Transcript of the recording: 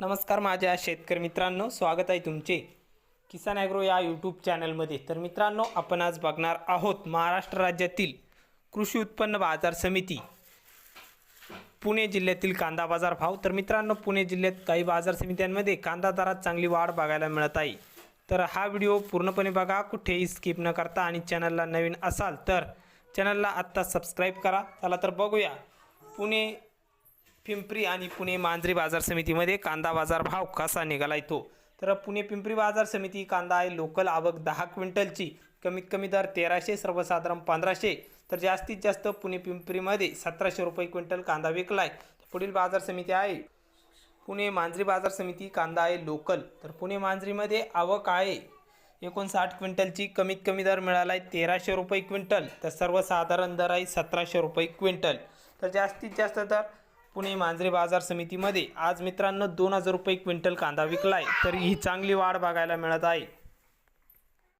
नमस्कार माझ्या शेतकरी मित्रांनो स्वागत आहे तुमचे किसान ॲग्रो या यूट्यूब चॅनलमध्ये तर मित्रांनो आपण आज बघणार आहोत महाराष्ट्र राज्यातील कृषी उत्पन्न बाजार समिती पुणे जिल्ह्यातील कांदा बाजार भाव. तर मित्रांनो पुणे जिल्ह्यात काही बाजार समित्यांमध्ये कांदा दरात चांगली वाढ बघायला मिळत आहे. तर हा व्हिडिओ पूर्णपणे बघा कुठेही स्किप न करता आणि चॅनलला नवीन असाल तर चॅनलला आत्ता सबस्क्राईब करा. चला तर बघूया पुणे पिंपरी आणि पुणे मांजरी बाजार समितीमध्ये कांदा बाजार भाव कसा निघाला तो? तर पुणे पिंपरी बाजार समिती कांदा आहे लोकल आवक दहा क्विंटलची कमीत कमी दर तेराशे सर्वसाधारण पंधराशे. तर जास्तीत जास्त पुणे पिंपरीमध्ये सतराशे रुपये क्विंटल कांदा विकलाय. पुढील बाजार समिती आहे. पुणे मांजरी बाजार समिती कांदा आहे लोकल. तर पुणे मांजरीमध्ये आवक आहे. एकोणसाठ क्विंटलची कमीत कमी दर मिळाला आहे तेराशे रुपये क्विंटल. तर सर्वसाधारण दर आहे सतराशे रुपये क्विंटल. तर जास्तीत जास्त दर पुणे मांजरी बाजार समितीमध्ये आज मित्रांनो दोन हजार रुपये क्विंटल कांदा विकला आहे तर ही चांगली वाढ बघायला मिळत आहे.